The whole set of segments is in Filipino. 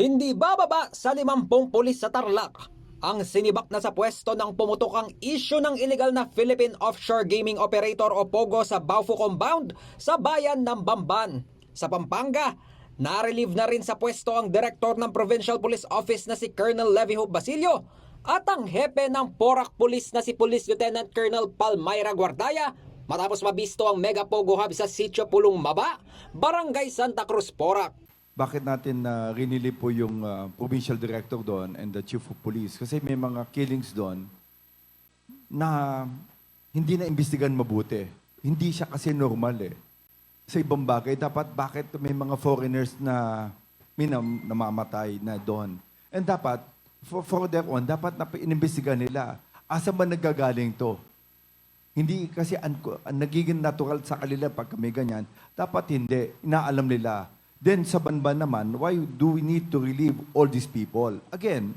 Hindi bababa sa 50 pulis sa Tarlac ang sinibak na sa pwesto ng pumutok ang issue ng illegal na Philippine Offshore Gaming Operator o POGO sa Baufo Compound sa bayan ng Bamban. Sa Pampanga, na-relieve na rin sa pwesto ang direktor ng Provincial Police Office na si Colonel Leviho Basilio at ang hepe ng Porac Police na si Police Lieutenant Colonel Palmyra Guardaya matapos mabisto ang Mega Pogo Hub sa Sitio Pulong Maba, Barangay Santa Cruz, Porac. bakit natin na rinili po yung uh, provincial director doon and the chief of police? Kasi may mga killings doon na hindi na imbestigan mabuti. Hindi siya kasi normal eh. Sa ibang bagay, dapat bakit may mga foreigners na minam, namamatay na doon. And dapat, for, for their own, dapat na inimbestigan nila. Asa ba nagagaling to? Hindi kasi an, an, nagiging natural sa kanila pag kami ganyan. Dapat hindi. Inaalam nila. Then sa banban naman, why do we need to relieve all these people? Again,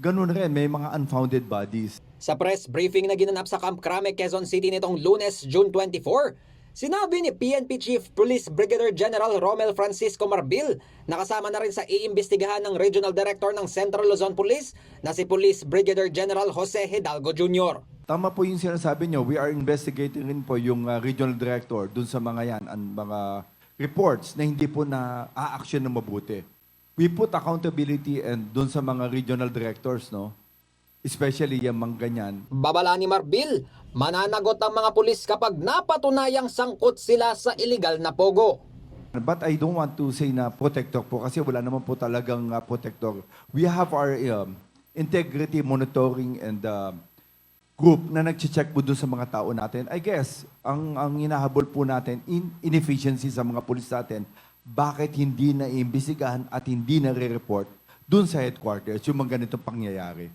ganun rin, may mga unfounded bodies. Sa press briefing na ginanap sa Camp Crame, Quezon City nitong lunes, June 24, sinabi ni PNP Chief Police Brigadier General Romel Francisco Marbil na kasama na rin sa iimbestigahan ng Regional Director ng Central Luzon Police na si Police Brigadier General Jose Hidalgo Jr. Tama po yung sinasabi nyo, we are investigating rin po yung uh, regional director dun sa mga yan, ang mga reports na hindi po na a-action na mabuti. We put accountability and dun sa mga regional directors, no? Especially yung mga ganyan. Babala ni Marbil, mananagot ang mga pulis kapag napatunayang sangkot sila sa illegal na pogo. But I don't want to say na protector po kasi wala naman po talagang uh, protector. We have our um, integrity monitoring and uh, group na nag-check po dun sa mga tao natin. I guess, ang, ang hinahabol po natin, in, inefficiency sa mga pulis natin, bakit hindi na iimbestigahan at hindi na re-report dun sa headquarters yung mga ganitong pangyayari.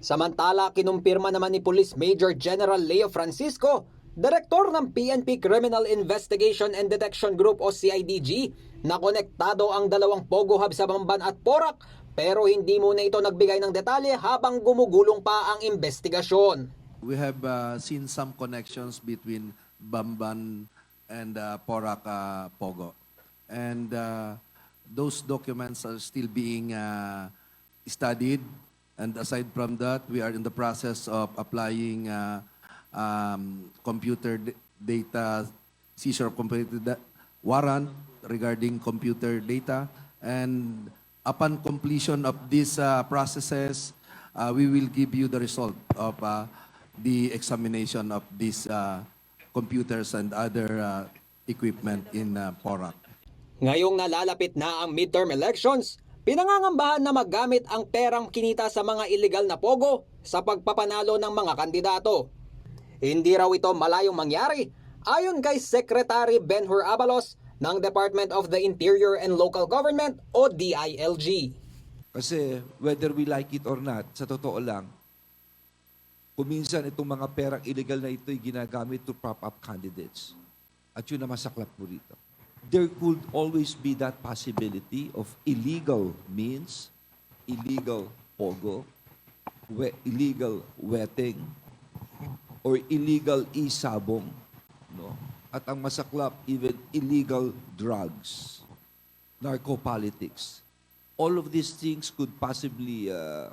Samantala, kinumpirma naman ni Police Major General Leo Francisco, Direktor ng PNP Criminal Investigation and Detection Group o CIDG, na konektado ang dalawang Pogo Hub sa Bamban at Porac pero hindi muna ito nagbigay ng detalye habang gumugulong pa ang investigasyon. We have uh, seen some connections between Bamban and uh, Porac uh, Pogo. And uh, those documents are still being uh, studied. And aside from that, we are in the process of applying uh, um, computer data, seizure of computer warrant regarding computer data. And upon completion of these uh, processes, uh, we will give you the result of uh, the examination of these uh, computers and other uh, equipment in uh, PORAC. Ngayong nalalapit na ang midterm elections, pinangangambahan na magamit ang perang kinita sa mga illegal na pogo sa pagpapanalo ng mga kandidato. Hindi raw ito malayong mangyari ayon kay Secretary Benhur Abalos ng Department of the Interior and Local Government o DILG. Kasi whether we like it or not, sa totoo lang, kuminsan itong mga perang illegal na ito ay ginagamit to prop up candidates. At yun ang masaklap po rito. There could always be that possibility of illegal means, illegal pogo, we- illegal wetting, or illegal isabong. No? At ang masaklap, even illegal drugs, narcopolitics. All of these things could possibly uh,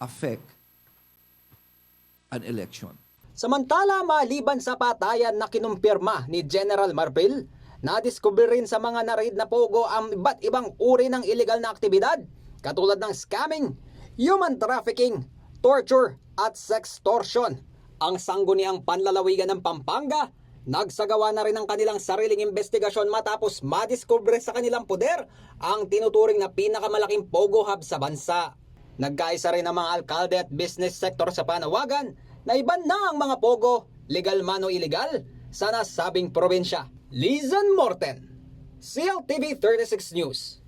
affect an election. Samantala, maliban sa patayan na kinumpirma ni General Marbil, nadiskubre rin sa mga narid na pogo ang iba't ibang uri ng illegal na aktibidad, katulad ng scamming, human trafficking, torture, at sextortion. Ang sangguniang panlalawigan ng Pampanga, nagsagawa na rin ng kanilang sariling investigasyon matapos madiskubre sa kanilang poder ang tinuturing na pinakamalaking pogo hub sa bansa. Nagkaisa rin ang mga alkalde at business sector sa panawagan na iban na ang mga pogo, legal man o illegal, sa nasabing probinsya. Lizan Morten, CLTV 36 News.